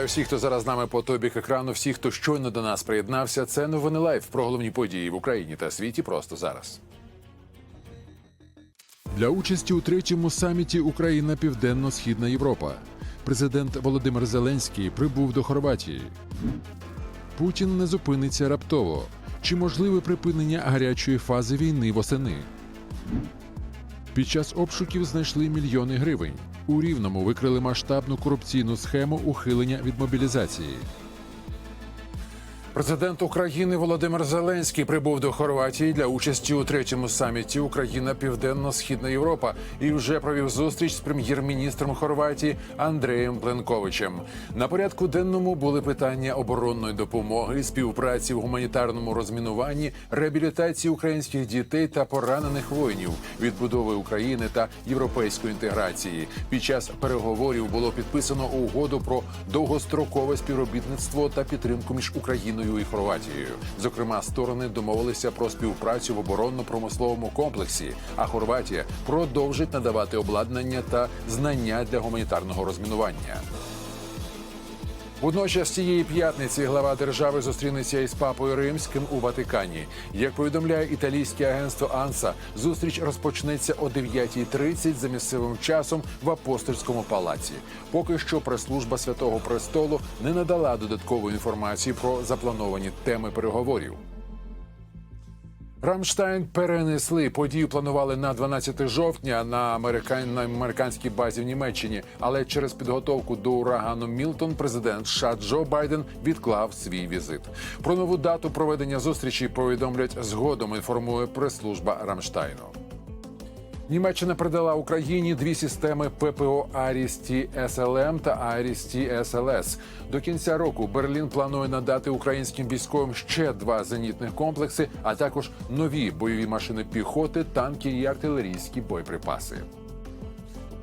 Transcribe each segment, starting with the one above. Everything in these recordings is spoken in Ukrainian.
Вітаю всіх, хто зараз з нами по той бік екрану. Всіх, хто щойно до нас приєднався. Це новини лайф про головні події в Україні та світі просто зараз. Для участі у третьому саміті Україна Південно-Східна Європа. Президент Володимир Зеленський прибув до Хорватії. Путін не зупиниться раптово. Чи можливе припинення гарячої фази війни восени? Під час обшуків знайшли мільйони гривень. У Рівному викрили масштабну корупційну схему ухилення від мобілізації. Президент України Володимир Зеленський прибув до Хорватії для участі у третьому саміті Україна Південно-Східна Європа і вже провів зустріч з прем'єр-міністром Хорватії Андреєм Пленковичем. На порядку денному були питання оборонної допомоги, співпраці в гуманітарному розмінуванні, реабілітації українських дітей та поранених воїнів, відбудови України та європейської інтеграції. Під час переговорів було підписано угоду про довгострокове співробітництво та підтримку між Україною і Хорватією. Зокрема, сторони домовилися про співпрацю в оборонно-промисловому комплексі. А Хорватія продовжить надавати обладнання та знання для гуманітарного розмінування. Водночас цієї п'ятниці глава держави зустрінеться із папою римським у Ватикані. Як повідомляє італійське агентство Анса, зустріч розпочнеться о 9.30 за місцевим часом в апостольському палаці. Поки що прес-служба святого престолу не надала додаткової інформації про заплановані теми переговорів. Рамштайн перенесли подію. Планували на 12 жовтня на, американ... на американській базі в Німеччині, але через підготовку до урагану Мілтон президент США Джо Байден відклав свій візит. Про нову дату проведення зустрічі повідомлять згодом. Інформує прес-служба Рамштайну. Німеччина придала Україні дві системи ППО Арісті СЛМ та Арісті СЛС. До кінця року Берлін планує надати українським військовим ще два зенітних комплекси, а також нові бойові машини піхоти, танки і артилерійські боєприпаси.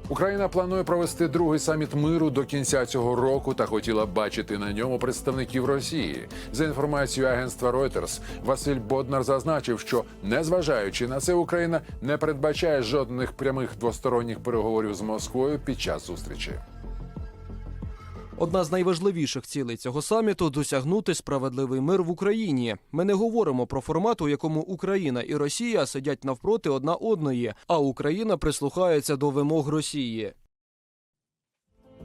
Україна планує провести другий саміт миру до кінця цього року та хотіла бачити на ньому представників Росії. За інформацією агентства Reuters, Василь Боднар зазначив, що незважаючи на це, Україна не передбачає жодних прямих двосторонніх переговорів з Москвою під час зустрічі. Одна з найважливіших цілей цього саміту досягнути справедливий мир в Україні. Ми не говоримо про формат, у якому Україна і Росія сидять навпроти одна одної, а Україна прислухається до вимог Росії.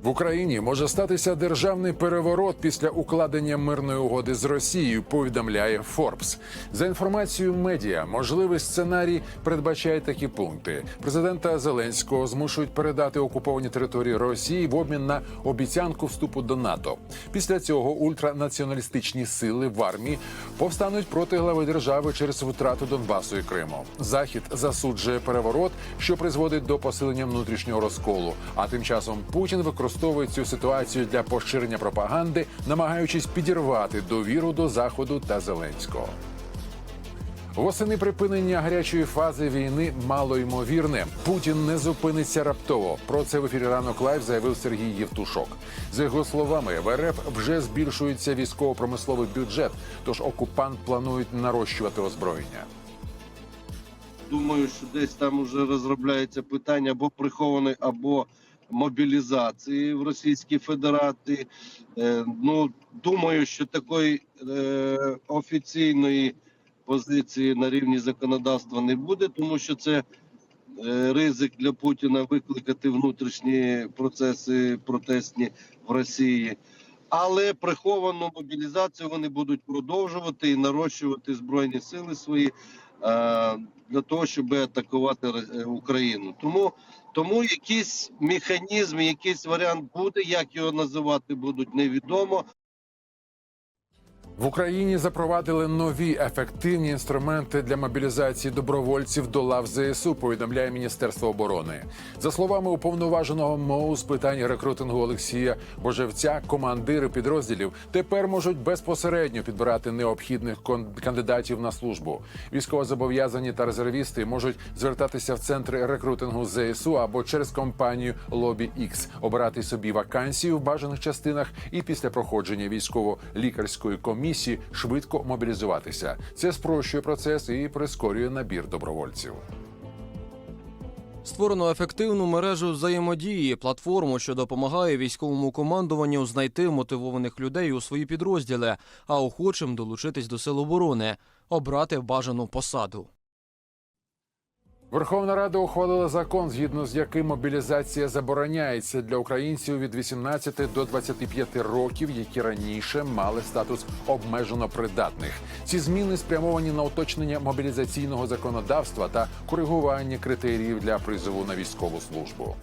В Україні може статися державний переворот після укладення мирної угоди з Росією. Повідомляє Форбс. За інформацією медіа, можливий сценарій передбачає такі пункти: президента Зеленського змушують передати окуповані території Росії в обмін на обіцянку вступу до НАТО. Після цього ультранаціоналістичні сили в армії повстануть проти глави держави через втрату Донбасу і Криму. Захід засуджує переворот, що призводить до посилення внутрішнього розколу. А тим часом Путін використовує цю ситуацію для поширення пропаганди, намагаючись підірвати довіру до заходу та Зеленського. Восени припинення гарячої фази війни мало ймовірне. Путін не зупиниться раптово. Про це в ефірі ранок лайв заявив Сергій Євтушок. За його словами, в РФ вже збільшується військово-промисловий бюджет, тож окупант планують нарощувати озброєння. Думаю, що десь там уже розробляється питання або прихованої, або мобілізації в Російській Федерації. Е, ну думаю, що такої е, офіційної позиції на рівні законодавства не буде, тому що це е, ризик для Путіна викликати внутрішні процеси протестні в Росії. Але приховану мобілізацію вони будуть продовжувати і нарощувати збройні сили свої для того, щоб атакувати Ре- Україну. Тому тому якийсь механізм, якийсь варіант буде. Як його називати будуть невідомо. В Україні запровадили нові ефективні інструменти для мобілізації добровольців до лав ЗСУ. Повідомляє Міністерство оборони. За словами уповноваженого МОУ з питань рекрутингу Олексія Божевця, командири підрозділів тепер можуть безпосередньо підбирати необхідних кандидатів на службу. Військовозобов'язані та резервісти можуть звертатися в центри рекрутингу ЗСУ або через компанію Лобі X, обирати собі вакансію в бажаних частинах і після проходження військово-лікарської комісії швидко мобілізуватися. Це спрощує процес і прискорює набір добровольців. Створено ефективну мережу взаємодії, платформу, що допомагає військовому командуванню знайти мотивованих людей у свої підрозділи, а охочим долучитись до сил оборони, обрати бажану посаду. Верховна Рада ухвалила закон, згідно з яким мобілізація забороняється для українців від 18 до 25 років, які раніше мали статус обмежено придатних. Ці зміни спрямовані на уточнення мобілізаційного законодавства та коригування критеріїв для призову на військову службу.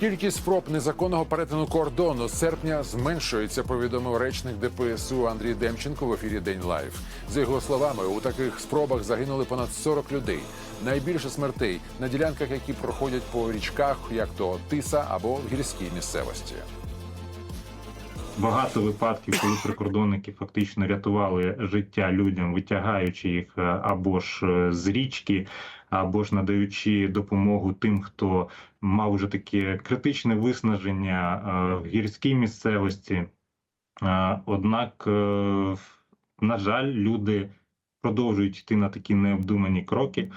Кількість спроб незаконного перетину кордону з серпня зменшується, повідомив речник ДПСУ Андрій Демченко в ефірі День Лайв. За його словами, у таких спробах загинули понад 40 людей. Найбільше смертей на ділянках, які проходять по річках, як то Тиса або в гірській місцевості. Багато випадків, коли прикордонники фактично рятували життя людям, витягаючи їх е, або ж е, з річки, або ж надаючи допомогу тим, хто мав вже таке критичне виснаження е, в гірській місцевості. Однак, на жаль, люди продовжують йти на такі необдумані кроки.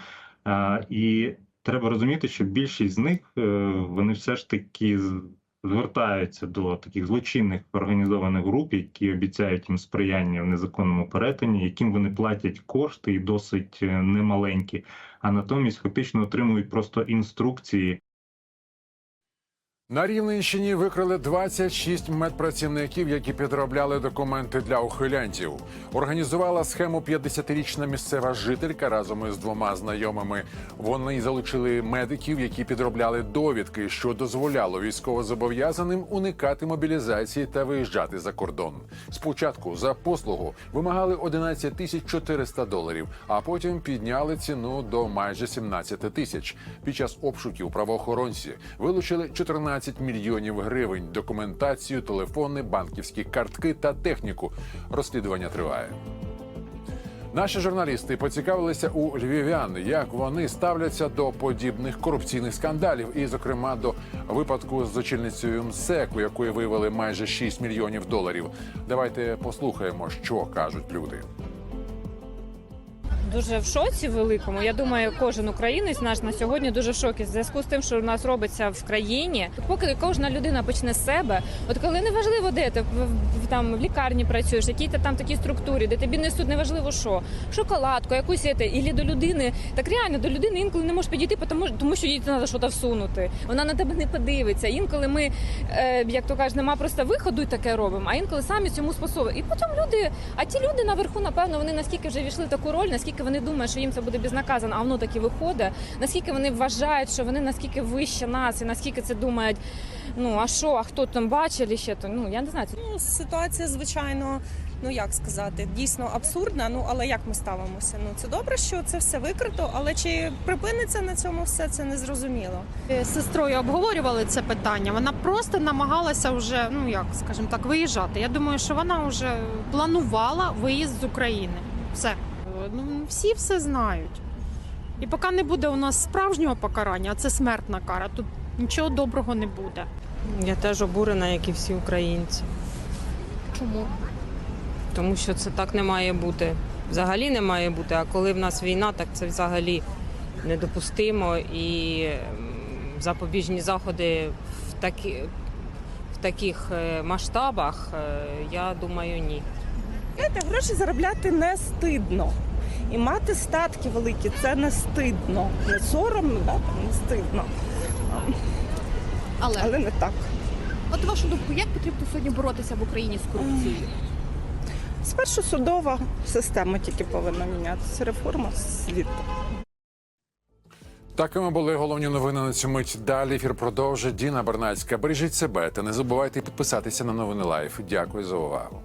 І треба розуміти, що більшість з них вони все ж таки звертаються до таких злочинних організованих груп, які обіцяють їм сприяння в незаконному перетині, яким вони платять кошти і досить е, немаленькі, а натомість фактично отримують просто інструкції На Рівненщині викрили 26 медпрацівників, які підробляли документи для ухилянтів. Організувала схему 50-річна місцева жителька разом із двома знайомими. Вони залучили медиків, які підробляли довідки, що дозволяло військовозобов'язаним уникати мобілізації та виїжджати за кордон. Спочатку за послугу вимагали 11 тисяч 400 доларів, а потім підняли ціну до майже 17 тисяч. Під час обшуків правоохоронці вилучили 14 мільйонів гривень, документацію, телефони, банківські картки та техніку. Розслідування триває. Наші журналісти поцікавилися у львів'ян, як вони ставляться до подібних корупційних скандалів, і, зокрема, до випадку з очільницею МСЕК, у якої виявили майже 6 мільйонів доларів. Давайте послухаємо, що кажуть люди. Дуже в шоці великому. Я думаю, кожен українець наш на сьогодні дуже в шокі в зв'язку з тим, що у нас робиться в країні. Поки кожна людина почне з себе, от коли неважливо, де ти в, там в лікарні працюєш, якій ти там такій структурі, де тобі несуть неважливо що, шоколадку, якусь ете, і до людини. Так реально до людини інколи не можеш підійти, тому, тому що їй треба щось всунути. Вона на тебе не подивиться. Інколи ми, е, як то кажуть, нема просто виходу і таке робимо, а інколи самі цьому способи. І потім люди, а ті люди наверху, напевно, вони наскільки вже війшли в таку роль, наскільки вони думають, що їм це буде безнаказано, а воно таки виходить. Наскільки вони вважають, що вони наскільки вище нас, і наскільки це думають, ну а що, а хто там бачили ще, то ну я не знаю. Ну, ситуація, звичайно, ну як сказати, дійсно абсурдна. Ну але як ми ставимося? Ну це добре, що це все викрито, але чи припиниться на цьому все це не зрозуміло. З сестрою обговорювали це питання. Вона просто намагалася вже, ну як скажімо так, виїжджати. Я думаю, що вона вже планувала виїзд з України. Все. Ну, всі все знають. І поки не буде у нас справжнього покарання, а це смертна кара, тут нічого доброго не буде. Я теж обурена, як і всі українці. Чому? Тому що це так не має бути. Взагалі не має бути. А коли в нас війна, так це взагалі недопустимо. І запобіжні заходи в, такі, в таких е, масштабах, е, я думаю, ні. Знаєте, гроші заробляти не стидно. І мати статки великі це не стидно. Не соромно, да, не стидно. Але, Але не так. от вашу думку, як потрібно сьогодні боротися в Україні з корупцією? Спершу судова система тільки повинна мінятися. Реформа світу. Такими були головні новини на цю мить. Далі ефір продовжить Діна Бернацька. Бережіть себе та не забувайте підписатися на новини Лайф. Дякую за увагу.